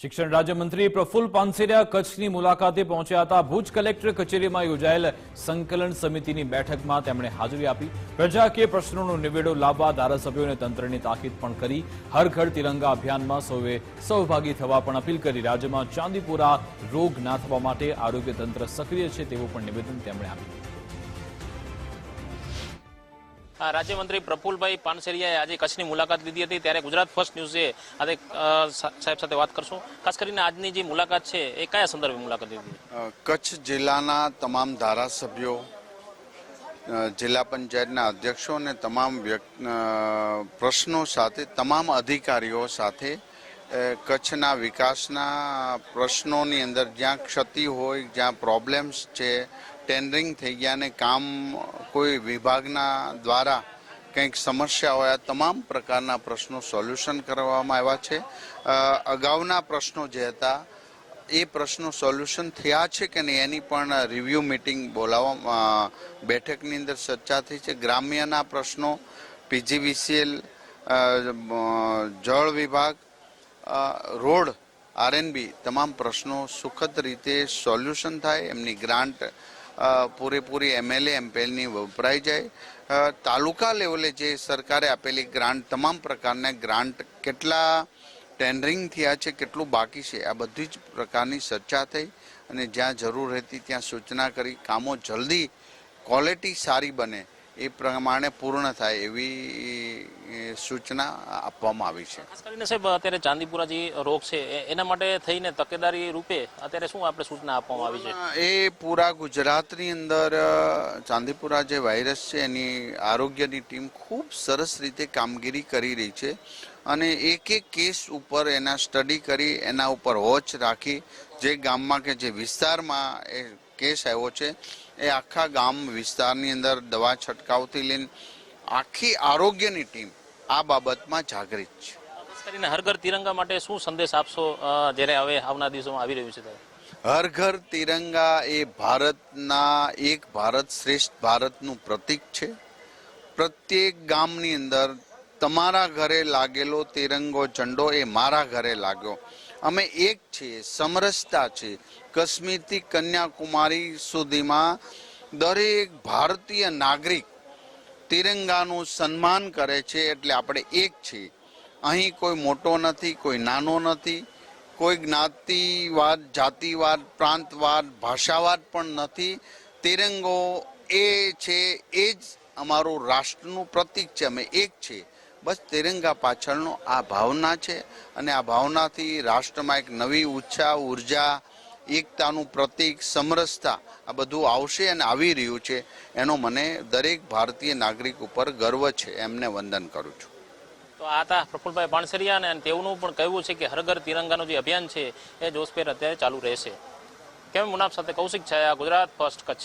શિક્ષણ રાજ્યમંત્રી પ્રફુલ્લ પાનસેરિયા કચ્છની મુલાકાતે પહોંચ્યા હતા. ભુજ કલેક્ટર કચેરીમાં યોજાયેલ સંકલન સમિતિની બેઠકમાં તેમણે હાજરી આપી. પ્રજાકીય પ્રશ્નોનો નિવેડો લાવવા ધારાસભ્યોને તંત્રની તાકીદ પણ કરી. હર ઘર તિરંગા અભિયાનમાં સૌએ સહભાગી થવા પણ અપીલ કરી. રાજ્યમાં ચાંદીપુરા રોગ ના થવા માટે આરોગ્ય તંત્ર સક્રિય છે તેવું પણ નિવેદન તેમણે આપ્યું. રાજ્યમંત્રી પ્રફુલભાઈ પાનસેરિયાએ આજે કચ્છની મુલાકાત લીધી હતી. ત્યારે ગુજરાત ફર્સ્ટ ન્યૂઝે આજે સાહેબ સાથે વાત કરશું. ખાસ કરીને આજની જે મુલાકાત છે, એ કયા સંદર્ભે મુલાકાત લીધી? કચ્છ જિલ્લાના તમામ ધારાસભ્યો જિલ્લા પંચાયતના અધ્યક્ષો અને તમામ પ્રશ્નો સાથે, તમામ અધિકારીઓ સાથે કચ્છના વિકાસના પ્રશ્નોની અંદર જ્યાં ક્ષતિ હોય, જ્યાં પ્રોબ્લેમ્સ છે ટેન્ડરિંગ થઈ ગયા અને કામ કોઈ વિભાગના દ્વારા કંઈક સમસ્યા હોય, આ તમામ પ્રકારના પ્રશ્નો સોલ્યુશન કરવામાં આવ્યા છે. અગાઉના પ્રશ્નો જે હતા, એ પ્રશ્નો સોલ્યુશન થયા છે કે નહીં એની પણ રિવ્યુ મિટિંગ બોલાવવા બેઠકની અંદર ચર્ચા થઈ છે. ગ્રામ્યના પ્રશ્નો, પીજીવીસીએલ જળ વિભાગ રોડ, આરએનબી, તમામ પ્રશ્નો સુખદ રીતે સોલ્યુશન થાય, એમની ગ્રાન્ટ પૂરેપૂરી એમએલએ એમપીએલની વપરાઈ જાય. તાલુકા લેવલે જે સરકારે આપેલી ગ્રાન્ટ, તમામ પ્રકારના ગ્રાન્ટ, કેટલા ટેન્ડરિંગ થયા છે, કેટલું બાકી છે, આ બધી જ પ્રકારની ચર્ચા થઈ અને જ્યાં જરૂર હતી ત્યાં સૂચના કરી. કામો જલ્દી ક્વોલિટી સારી બને. એ પ્રમાણે પૂર્ણ થાય એવી સૂચના આપવામાં આવી છે. ખાસ કરીને સાહેબ અત્યારે ચાંદીપુરા જે રોગ છે એના માટે થઈને તકેદારી રૂપે અત્યારે શું આપણે સૂચના આપવામાં આવી છે? એ પૂરા ગુજરાતની અંદર ચાંદીપુરા જે વાયરસ છે એની આરોગ્યની ટીમ ખૂબ સરસ રીતે કામગીરી કરી રહી છે અને એક એક કેસ ઉપર એના સ્ટડી કરી એના ઉપર વોચ રાખી જે ગામમાં કે જે વિસ્તારમાં એ કેસ આવ્યો છે એ આખા ગામ વિસ્તારની અંદર દવા છંટકાવથી લઈને આખી આરોગ્યની ટીમ આ બાબતમાં જાગૃત છે. ખાસ કરીને હર ઘર તિરંગા માટે શું સંદેશ આપશો જ્યારે હવે આવના દિવસોમાં આવી રહ્યું છે ત્યારે? હર ઘર તિરંગા એ ભારતના એક ભારત શ્રેષ્ઠ ભારતનું પ્રતીક છે. પ્રત્યેક ગામની અંદર તમારા ઘરે લાગેલો તિરંગો ઝંડો એ મારા ઘરે લાગ્યો. અમે એક છીએ, સમરસતા છે કાશ્મીરથી કન્યાકુમારી સુધીમાં દરેક ભારતીય નાગરિક તિરંગાનું સન્માન કરે છે એટલે આપણે એક છીએ. અહીં કોઈ મોટો નથી, કોઈ નાનો નથી, કોઈ જ્ઞાતિવાદ, જાતિવાદ, પ્રાંતવાદ, ભાષાવાદ પણ નથી. તિરંગો એ છે, એ જ અમારું રાષ્ટ્રનું પ્રતીક છે. અમે એક છીએ. બસ તિરંગા પાછળનો આ ભાવના છે અને આ ભાવનાથી રાષ્ટ્રમાં એક નવી ઉત્સાહ ઊર્જા, એકતાનું પ્રતીક, સમરસતા આ બધું આવશે અને આવી રહ્યું છે. એનો મને દરેક ભારતીય નાગરિક ઉપર ગર્વ છે. એમને વંદન કરું છું. તો આ હતા પ્રફુલભાઈ પાણસરિયા અને તેઓનું પણ કહેવું છે કે હર ઘર તિરંગાનું જે અભિયાન છે એ જોશભેર અત્યારે ચાલુ રહેશે. કેમ મુનાફ સાથે કૌશિક છાયા, ગુજરાત ફર્સ્ટ કચ્છ.